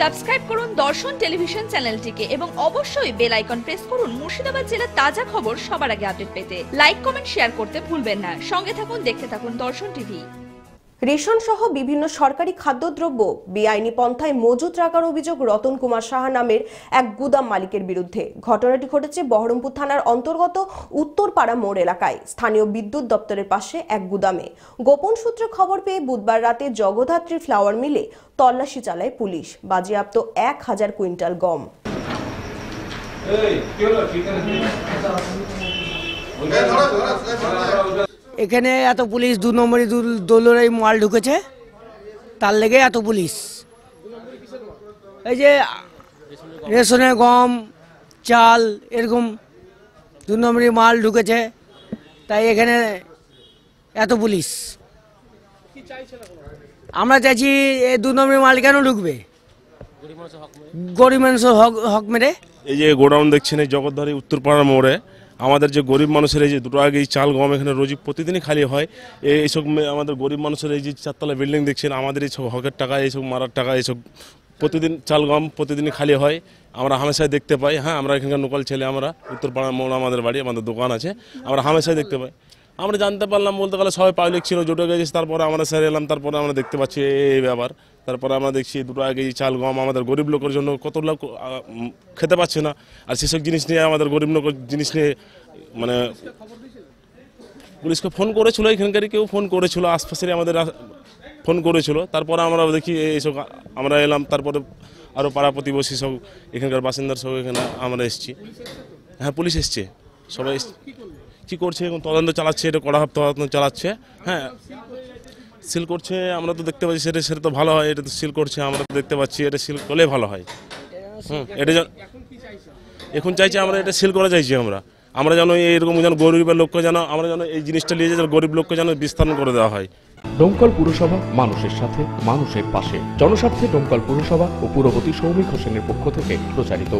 Subscribe করুন দর্শন television চ্যানেলটিকে এবং অবশ্যই বেল আইকন প্রেস করুন মুর্শিদাবাদ জেলার তাজা খবর সবার আগে আপডেট পেতে। লাইক, কমেন্ট, শেয়ার করতে ভুলবেন না। সঙ্গে থাকুন, দেখতে থাকুন দর্শন টিভি। রেশন সহ বিভিন্ন সরকারি খাদ্যদ্রব্য বেআইনি পন্থায় মজুত রাখার অভিযোগ রতন কুমার সাহা নামের এক গুদাম মালিকের বিরুদ্ধে। ঘটনাটি ঘটেছে বহরমপুর থানার অন্তর্গত উত্তরপাড়া মোড় এলাকায়। স্থানীয় বিদ্যুৎ দপ্তরের পাশে এক গুদামে। গোপন সূত্রে খবর পেয়ে বুধবার রাতে জগদ্ধাত্রী ফ্লাওয়ার মিলে তল্লাশি চালায় পুলিশ। বাজেয়াপ্ত এক হাজার কুইন্টাল গম। এখানে এত পুলিশ, দু নম্বরে দোলরাই মাল ঢুকেছে। তার লেগে এত পুলিশ। এই যে রেশনের গম, চাল, এরকম দু নম্বরে মাল ঢুকেছে। তাই এখানে এত পুলিশ। আমরা চাইছি এই দু নম্বরের মাল কেন ঢুকবে? গরিব মানুষের হক হক মেরে। এই যে গোডাউন দেখছেন এই জগদ্ধারী উত্তরপাড়ার মোড়ে। আমাদের যে গরিব মানুষের এই যে দুটো আগে এই চাল গম এখানে রোজ প্রতিদিনই খালি হয়। এই- এইসব আমাদের গরিব মানুষের এই যে চারতলা বিল্ডিং দেখছেন, আমাদের এই সব হকের টাকা, এইসব মারার টাকা, এইসব প্রতিদিন চাল গম প্রতিদিনই খালি হয়। আমরা হামেশাই দেখতে পাই হ্যাঁ আমরা এখানকার লোকাল ছেলে আমরা উত্তরপাড়া মোড় আমাদের বাড়ি, আমাদের দোকান আছে, আমরা হামেশাই দেখতে পাই। আমরা জানতে পারলাম, বলতে গেলে সবাই পাবলিক ছিল জোটে গেছে, তারপরে আমরা স্যার এলাম, তারপরে আমরা দেখতে পাচ্ছি এই ব্যাপার। তারপরে আমরা দেখছি দুটো আগে চাল গম আমাদের গরিব লোকের জন্য কত লোক খেতে পাচ্ছে না। আর সেসব জিনিস নিয়ে আমাদের গরিব লোকের জিনিস নিয়ে মানে পুলিশকে ফোন করেছিল এখানকারই কেউ ফোন করেছিল আশপাশের আমাদের ফোন করেছিল। তারপরে আমরা দেখি এইসব আমরা এলাম, তারপরে আরও পাড়া প্রতিবেশী সব, এখানকার বাসিন্দার সব এখানে আমরা এসেছি। হ্যাঁ পুলিশ এসছে। সবাই কি করছে এবং তদন্ত চালাচ্ছে, এটা কড়া তদন্ত চালাচ্ছে। হ্যাঁ। সিল করছে, আমরা তো দেখতে পাচ্ছি, সেটা সেটা তো ভালো হয়, এটা তো সিল করছে, আমরা তো দেখতে পাচ্ছি, এটা সিল করলে ভালো হয়। হুম, এটা এখন চাইছি আমরা এটা সিল করা চাইছি আমরা। আমরা যেন এরকম যেন গরিবের লোককে যেন আমরা যেন এই জিনিসটা নিয়ে যেন গরিব লোককে যেন বিস্তারণ করে দেওয়া হয়। ডোমকল পুরসভা, মানুষের সাথে, মানুষের পাশে। জনস্বার্থে ডোমকল পুরসভা ও পুরপতি সৌমিক হোসেনের পক্ষ থেকে প্রচারিত।